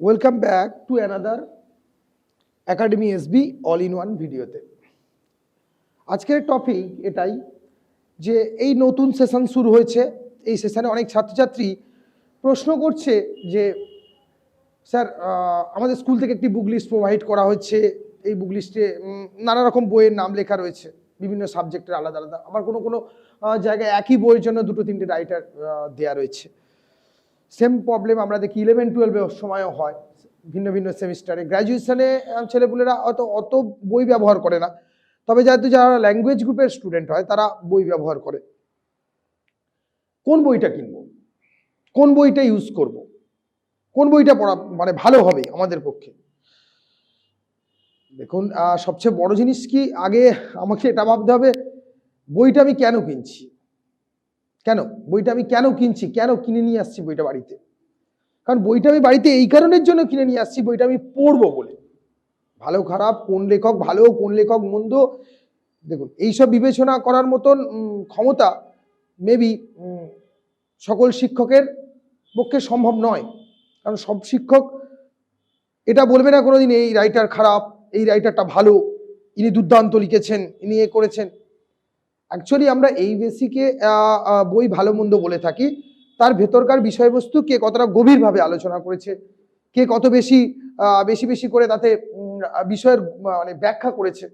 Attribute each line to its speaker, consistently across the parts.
Speaker 1: Welcome back to another academy S B all in one ভিডিওতে আজকের topic এটাই যে এই নতুন সেশন শুরু হয়েছে। এই সেশানে অনেক ছাত্রছাত্রী প্রশ্ন করছে যে, স্যার আমাদের স্কুল থেকে একটি বুক লিস্ট প্রোভাইড করা হচ্ছে এই বুক লিস্টে নানা রকম বইয়ের নাম লেখা রয়েছে। বিভিন্ন সাবজেক্টের আলাদা আলাদা। আমার কোনো কোনো জায়গায় একই বইয়ের জন্য দুটো, তিনটে রাইটার দেওয়া রয়েছে। সেম প্রবলেম আমরা দেখি ইলেভেন টুয়েলভের সময়ও হয়, ভিন্ন ভিন্ন সেমিস্টারে গ্র্যাজুয়েশনে ছেলেপুলেরা অত অত বই ব্যবহার করে না। তবে যাতে যারা ল্যাঙ্গুয়েজ গ্রুপের স্টুডেন্ট হয়, তারা বই ব্যবহার করে। কোন বইটা কিনবো? কোন বইটা ইউজ করব? কোন বইটা পড়া মানে ভালো হবে আমাদের পক্ষে? দেখুন সবচেয়ে বড় জিনিস কি? আগে আমাকে এটা ভাবতে হবে, বইটা আমি কেন কিনছি? কেন? বইটা আমি কেন কিনছি? কেন কিনে নিয়ে আসছি বইটা বাড়িতে? কারণ বইটা আমি বাড়িতে এই কারণের জন্য কিনে নিয়ে আসছি, বইটা আমি পড়ব বলে। ভালো খারাপ, কোন লেখক ভালো, কোন লেখক মন্দ? দেখুন, এইসব বিবেচনা করার মতন ক্ষমতা মেবি সকল শিক্ষকের পক্ষে সম্ভব নয়। কারণ সব শিক্ষক এটা বলবে না কোনোদিন, এই রাইটার খারাপ, এই রাইটারটা ভালো, ইনি দুর্দান্ত লিখেছেন, ইনি এ করেছেন। অ্যাকচুয়ালি আমরা এই বেসিকে বই ভালো মন্দ বলে থাকি। তার ভেতরকার বিষয়বস্তু কে কতটা গভীরভাবে আলোচনা করেছে, কে কত বেশি বেশি বেশি করে তাতে বিষয়ের মানে ব্যাখ্যা করেছে,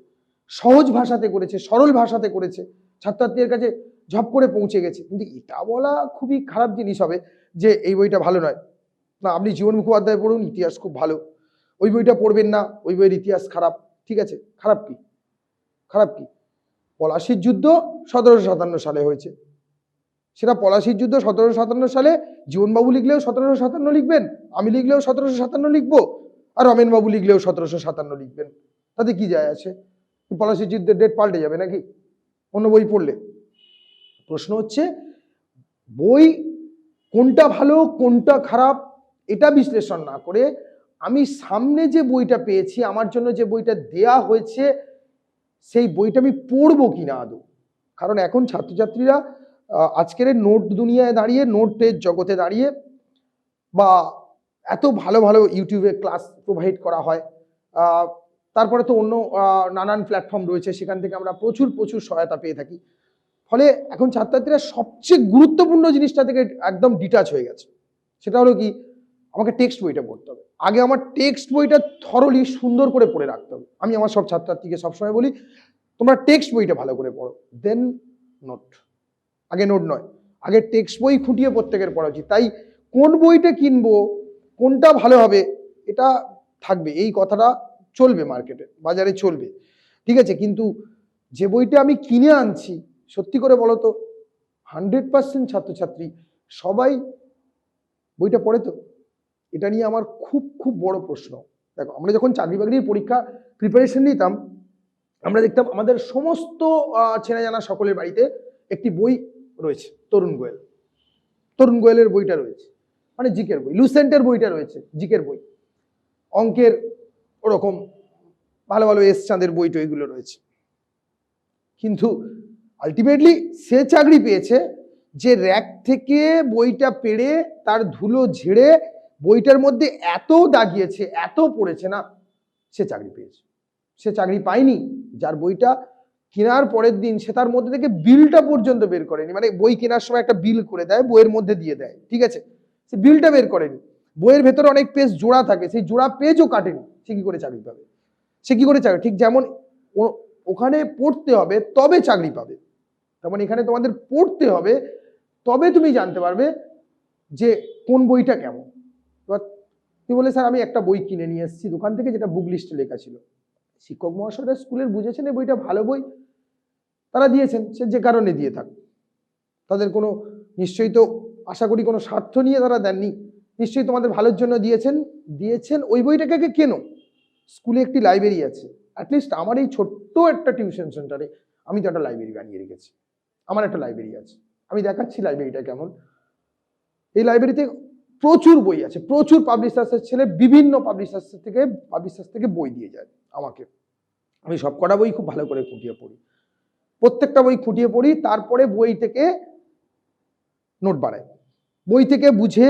Speaker 1: সহজ ভাষাতে করেছে, সরল ভাষাতে করেছে ছাত্রছাত্রীদের কাছে ঝপ করে পৌঁছে গেছে। কিন্তু এটা বলা খুবই খারাপ জিনিস হবে যে এই বইটা ভালো নয়। না, আপনি জীবন মুখোপাধ্যায় পড়ুন, ইতিহাস খুব ভালো। ওই বইটা পড়বেন না, ওই বইয়ের ইতিহাস খারাপ, ঠিক আছে? খারাপ কি? খারাপ কি? পলাশির যুদ্ধ সতেরোশো সাতান্ন সালে হয়েছে। সেটা পলাশির যুদ্ধ সতেরোশো সাতান্ন সালে জীবনবাবু লিখলেও সতেরোশো সাতান্ন লিখবেন, আমি লিখলেও সতেরোশো সাতান্ন লিখব, আর রমেনবাবু লিখলেও সতেরোশো সাতান্ন লিখবেন। তাতে কি যায় আছে? পলাশির যুদ্ধের ডেট পাল্টে যাবে নাকি? অন্য বই পড়লে। প্রশ্ন হচ্ছে, বই কোনটা ভালো, কোনটা খারাপ, এটা বিশ্লেষণ না করে আমি সামনে যে বইটা পেয়েছি, আমার জন্য যে বইটা দেয়া হয়েছে সেই বইটা আমি পড়ব কি না আদৌ? কারণ এখন ছাত্রছাত্রীরা আজকের নোট দুনিয়ায় দাঁড়িয়ে, নোটের জগতে দাঁড়িয়ে বা এত ভালো ভালো ইউটিউবে ক্লাস প্রোভাইড করা হয় তারপরে তো অন্য নানান প্ল্যাটফর্ম রয়েছে, সেখান থেকে আমরা প্রচুর প্রচুর সহায়তা পেয়ে থাকি। ফলে এখন ছাত্রছাত্রীরা সবচেয়ে গুরুত্বপূর্ণ জিনিসটা থেকে একদম ডিটাচ হয়ে গেছে। সেটা হলো কি? আমাকে টেক্সট বইটা পড়তে হবে। আগে আমার টেক্সট বইটা থরলি সুন্দর করে পড়ে রাখতে হবে। আমি আমার সব ছাত্রছাত্রীকে সবসময় বলি, তোমরা টেক্সট বইটা ভালো করে পড়ো। দেন নোট আগে নোট নয়। আগে টেক্সট বই খুঁটিয়ে প্রত্যেকের পড়া উচিত। তাই কোন বইটা কিনবো, কোনটা ভালো হবে, এটা থাকবে। এই কথাটা চলবে মার্কেটে বাজারে চলবে। ঠিক আছে, কিন্তু যে বইটা আমি কিনে আনছি, সত্যি করে বলো তো হান্ড্রেড পার্সেন্ট ছাত্রছাত্রী সবাই বইটা পড়ে তো? এটা নিয়ে আমার খুব খুব বড় প্রশ্ন। দেখো, আমরা যখন চাকরি বাকরির পরীক্ষা প্রিপারেশন নিতাম, আমরা দেখতাম আমাদের সমস্ত চেনা জানা সকলের বাড়িতে একটি বই রয়েছে, তরুণ গোয়েল। তরুণ গোয়েলের বইটা রয়েছে মানে জিকের বই, লুসেন্টের বইটা রয়েছে, জিকের বই। অঙ্কের ওরকম ভালো ভালো এস চাঁদের বই টইগুলো রয়েছে। কিন্তু আলটিমেটলি সে চাকরি পেয়েছে যে র্যাক থেকে বইটা পেড়ে তার ধুলো ঝেড়ে বইটার মধ্যে এত দাগিয়েছে, এত পড়েছে না, সে চাকরি পেয়েছে। সে চাকরি পায়নি, যার বইটা কেনার পরের দিন সে তার মধ্যে থেকে বিলটা পর্যন্ত বের করেনি। মানে বই কেনার সময় একটা বিল করে দেয়, বইয়ের মধ্যে দিয়ে দেয়, ঠিক আছে? সে বিলটা বের করেনি। বইয়ের ভেতরে অনেক পেজ জোড়া থাকে, সেই জোড়া পেজও কাটেনি, সে কি করে চাকরি পাবে? সে কি করে চাকরি, ঠিক যেমন ওখানে পড়তে হবে, তবে চাকরি পাবে। তেমন এখানে তোমাদের পড়তে হবে, তবে তুমি জানতে পারবে যে কোন বইটা কেমন। এবার তুই বলে স্যার, আমি একটা বই কিনে নিয়ে এসেছি দোকান থেকে, যেটা বুক লিস্টে লেখা ছিল। শিক্ষক মহাশয়রা স্কুলের বুঝেছেন এই বইটা ভালো বই। তারা দিয়েছেন, সে যে কারণে দিয়ে থাক। তাদের কোনো, নিশ্চয়ই তো আশা করি কোনো স্বার্থ নিয়ে তারা দেননি। নিশ্চয়ই তোমাদের ভালোর জন্য দিয়েছেন দিয়েছেন, ওই বইটাকে কেনো? স্কুলে একটি লাইব্রেরি আছে। অ্যাটলিস্ট আমার এই ছোট্ট একটা টিউশন সেন্টারে আমি তো একটা লাইব্রেরি বানিয়ে রেখেছি। আমার একটা লাইব্রেরি আছে। আমি দেখাচ্ছি লাইব্রেরিটা কেমন। এই লাইব্রেরিতে প্রচুর বই আছে, প্রচুর পাবলিশার্সের ছেলে বিভিন্ন পাবলিশার্স থেকে পাবলিশার্স থেকে বই দিয়ে যায় আমাকে। আমি সব কটা বই খুব ভালো করে খুঁটিয়ে পড়ি। প্রত্যেকটা বই খুঁটিয়ে পড়ি, তারপরে বই থেকে নোট বাড়াই বই থেকে বুঝে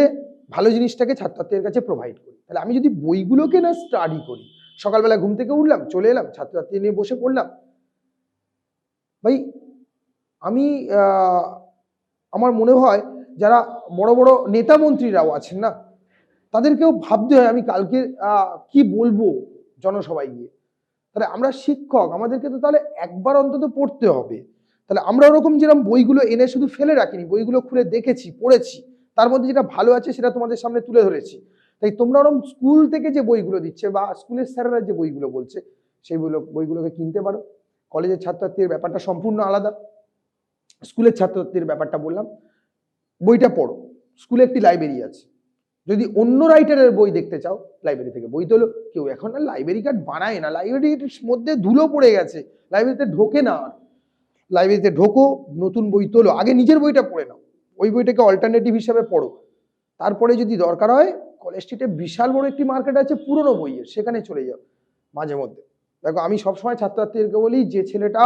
Speaker 1: ভালো জিনিসটাকে ছাত্রছাত্রীদের কাছে প্রোভাইড করি। তাহলে আমি যদি বইগুলোকে না স্টাডি করি, সকালবেলা ঘুম থেকে উঠলাম, চলে এলাম, ছাত্রছাত্রী নিয়ে বসে পড়লাম, ভাই, আমি আমার মনে হয় যারা বড় বড় নেতা মন্ত্রীরাও আছেন না, তাদেরকেও ভাবতে হয় আমি কালকে কি বলব জনসভায় গিয়ে। তাহলে আমরা শিক্ষক, আমাদেরকে তো তাহলে একবার অন্তত পড়তে হবে। তাহলে আমরা ওরকম যেরকম বইগুলো এনে শুধু ফেলে রাখিনি, বইগুলো খুলে দেখেছি, পড়েছি, তার মধ্যে যেটা ভালো আছে সেটা তোমাদের সামনে তুলে ধরেছি। তাই তোমরা ওরকম স্কুল থেকে যে বইগুলো দিচ্ছে বা স্কুলের স্যারেরা যে বইগুলো বলছে, সেই বইগুলো, বইগুলোকে কিনতে পারো। কলেজের ছাত্রছাত্রীর ব্যাপারটা সম্পূর্ণ আলাদা। স্কুলের ছাত্রছাত্রীর ব্যাপারটা বললাম। বইটা পড়ো। স্কুলে একটি লাইব্রেরি আছে। যদি অন্য রাইটারের বই দেখতে চাও লাইব্রেরি থেকে বই তোলো। কেউ এখন আর লাইব্রেরি কার্ড বানায় না। লাইব্রেরির মধ্যে ধুলো পড়ে গেছে। লাইব্রেরিতে ঢোকে না লাইব্রেরিতে ঢোকো, নতুন বই তোলো। আগে নিজের বইটা পড়ে নাও। ওই বইটাকে অল্টারনেটিভ হিসাবে পড়ো। তারপরে যদি দরকার হয় কলেজ স্ট্রিটে বিশাল বড় একটি মার্কেট আছে, পুরনো বইয়ের। সেখানে চলে যাও, মাঝে মধ্যে। দেখো, আমি সবসময় ছাত্রছাত্রীদেরকে বলি, যে ছেলেটা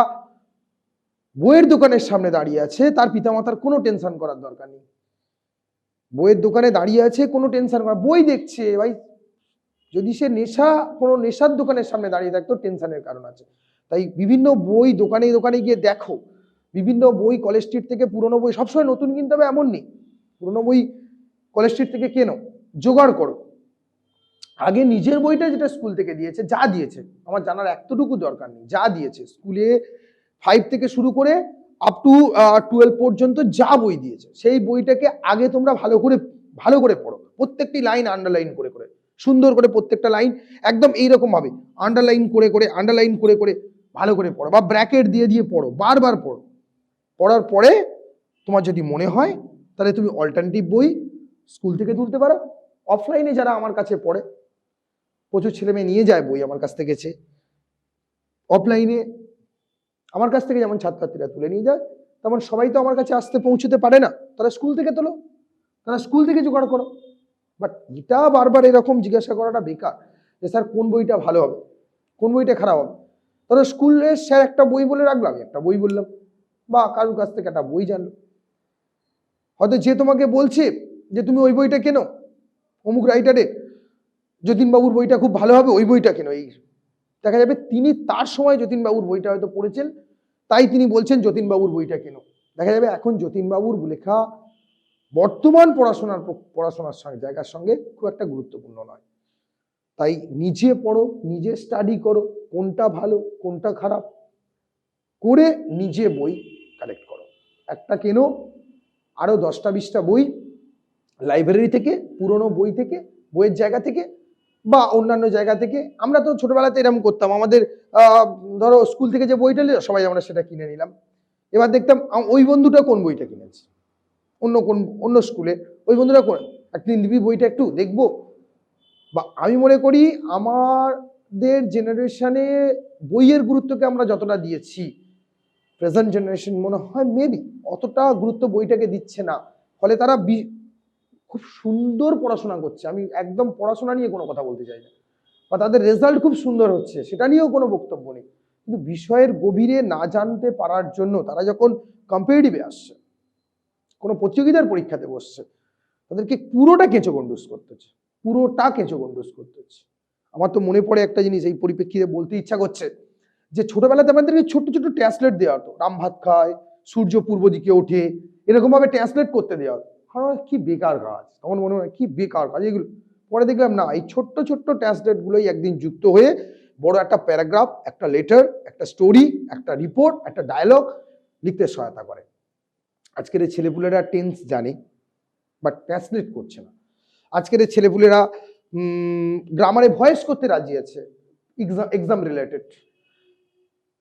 Speaker 1: বইয়ের দোকানের সামনে দাঁড়িয়ে আছে, তার পিতামাতার কোনো টেনশন করার দরকার নেই। বইয়ের দোকানে দাঁড়িয়ে আছে, কোনো টেনশন করা বই দেখছে, ভাই। যদি সে নেশা, কোনো নেশার দোকানের সামনে দাঁড়িয়ে থাকতো টেনশনের কারণ আছে। তাই বিভিন্ন বই দোকানে দোকানে গিয়ে দেখো। বিভিন্ন বই কলেজ স্ট্রিট থেকে পুরনো বই, সবসময় নতুন কিনতে হবে, এমন নেই। পুরনো বই কলেজ স্ট্রিট থেকে কেনো, জোগাড় করো। আগে নিজের বইটা যেটা স্কুল থেকে দিয়েছে, যা দিয়েছে। আমার জানার এতটুকু দরকার নেই, যা দিয়েছে। স্কুলে ফাইভ থেকে শুরু করে আপ টু টুয়েলভ পর্যন্ত যা বই দিয়েছে, সেই বইটাকে আগে তোমরা ভালো করে ভালো করে পড়ো। প্রত্যেকটি লাইন আন্ডারলাইন করে করে, সুন্দর করে প্রত্যেকটা লাইন একদম এইরকম ভাবে আন্ডারলাইন করে করে আন্ডারলাইন করে করে ভালো করে পড়ো বা ব্র্যাকেট দিয়ে দিয়ে পড়ো, বারবার পড়ো। পড়ার পরে তোমার যদি মনে হয়, তাহলে তুমি অল্টারনেটিভ বই স্কুল থেকে তুলতে পারো। অফলাইনে যারা আমার কাছে পড়ে, প্রচুর ছেলে মেয়ে নিয়ে যায় বই আমার কাছ থেকে। অফলাইনে আমার কাছ থেকে যেমন ছাত্রছাত্রীরা তুলে নিয়ে যায়, তেমন সবাই তো আমার কাছে আসতে পৌঁছতে পারে না। তারা স্কুল থেকে তোলো, তারা স্কুল থেকে জোগাড় করো। বাট এটা বারবার এরকম জিজ্ঞাসা করাটা বেকার যে, স্যার, কোন বইটা ভালো হবে? কোন বইটা খারাপ হবে? তাহলে স্কুলে স্যার একটা বই বলে রাখলাম আমি একটা বই বললাম। বা কারুর কাছ থেকে একটা বই জানলো। হয়তো যে তোমাকে বলছে যে, তুমি ওই বইটা কেনো? অমুক রাইটারের যতীনবাবুর বইটা খুব ভালো হবে, ওই বইটা কেনো? এই দেখা যাবে তিনি তার সময় যতীনবাবুর বইটা হয়তো পড়েছেন, তাই তিনি বলছেন যতীনবাবুর বইটা কেন? দেখা যাবে এখন যতীনবাবুর লেখা বর্তমান পড়াশোনার পড়াশোনার সঙ্গে, জায়গার সঙ্গে খুব একটা গুরুত্বপূর্ণ নয়। তাই নিজে পড়ো, নিজে স্টাডি করো, কোনটা ভালো, কোনটা খারাপ, করে নিজে বই কালেক্ট করো। একটা কেনো? আরও দশটা বিশটা বই লাইব্রেরি থেকে, পুরনো বই থেকে, বইয়ের জায়গা থেকে বা অন্যান্য জায়গা থেকে। আমরা তো ছোটবেলাতে এরকম করতাম। আমাদের ধরো স্কুল থেকে যে বইটা নিল সবাই আমরা সেটা কিনে নিলাম। এবার দেখতাম ওই বন্ধুটা কোন বইটা কিনেছে? অন্য কোন, অন্য স্কুলে ওই বন্ধুটা কোন? একদিন দিবি বইটা একটু দেখব। বা আমি মনে করি আমাদের জেনারেশনে বইয়ের গুরুত্বকে আমরা যতটা দিয়েছি প্রেজেন্ট জেনারেশন মনে হয় মেবি অতটা গুরুত্ব বইটাকে দিচ্ছে না। ফলে তারা খুব সুন্দর পড়াশোনা করছে। আমি একদম পড়াশোনা নিয়ে কোনো কথা বলতে চাই না। বা তাদের রেজাল্ট খুব সুন্দর হচ্ছে, সেটা নিয়েও কোনো বক্তব্য নেই। কিন্তু বিষয়ের গভীরে না জানতে পারার জন্য তারা যখন কম্পিটিটিভে আসছে, কোনো প্রতিযোগিতার পরীক্ষাতে বসছে, তাদেরকে পুরোটা কেঁচো গন্ডুস করতে হচ্ছে, পুরোটা কেঁচো গন্ডুস করতে হচ্ছে। আমার তো মনে পড়ে একটা জিনিস, এই পরিপ্রেক্ষিতে বলতে ইচ্ছা করছে যে ছোটবেলাতে আমাদেরকে ছোট্ট ছোট্ট ট্যাসলেট দেওয়া হতো রাম ভাত খায়, সূর্য পূর্ব দিকে ওঠে এরকম ভাবে ট্যাসলেট করতে দেওয়া হতো। আমার কি বেকার কাজ? তখন মনে হয়, কি বেকার কাজ? এগুলো, পরে দেখলাম না, এই ছোট্ট ছোট্ট ট্যাসলেট গুলোই একদিন যুক্ত হয়ে বড় একটা প্যারাগ্রাফ একটা লেটার একটা স্টোরি একটা রিপোর্ট একটা ডায়লগ লিখতে সহায়তা করে। আজকের এই ছেলেপুলেরা টেন্স জানে বাট ট্রান্সলেট করছে না। আজকের এই ছেলেপুলেরা গ্রামারে ভয়েস করতে রাজি আছে এক্সাম এক্সাম রিলেটেড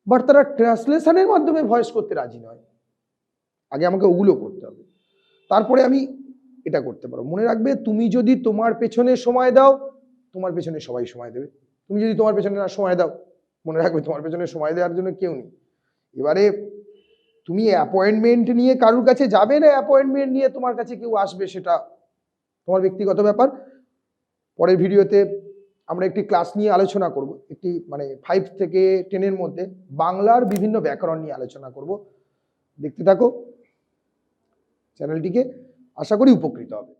Speaker 1: বাট তারা ট্রান্সলেশনের মাধ্যমে ভয়েস করতে রাজি নয়। আগে আমাকে ওগুলো করতে হবে। তারপরে আমি এটা করতে পারো মনে রাখবে, তুমি যদি তোমার পেছনে সময় দাও, তোমার পেছনে সবাই সময় দেবে। তুমি যদি তোমার পেছনে না সময় দাও, মনে রাখবে তোমার পেছনে সময় দেওয়ার জন্য কেউ নেই। এবারে তুমি অ্যাপয়েন্টমেন্ট নিয়ে কারুর কাছে যাবে না অ্যাপয়েন্টমেন্ট নিয়ে তোমার কাছে কেউ আসবে সেটা তোমার ব্যক্তিগত ব্যাপার। পরের ভিডিওতে আমরা একটি ক্লাস নিয়ে আলোচনা করব। একটি মানে ফাইভ থেকে টেনের মধ্যে বাংলার বিভিন্ন ব্যাকরণ নিয়ে আলোচনা করব। দেখতে থাকো। চ্যানেলটিকে আশা করি উপকৃত হবে।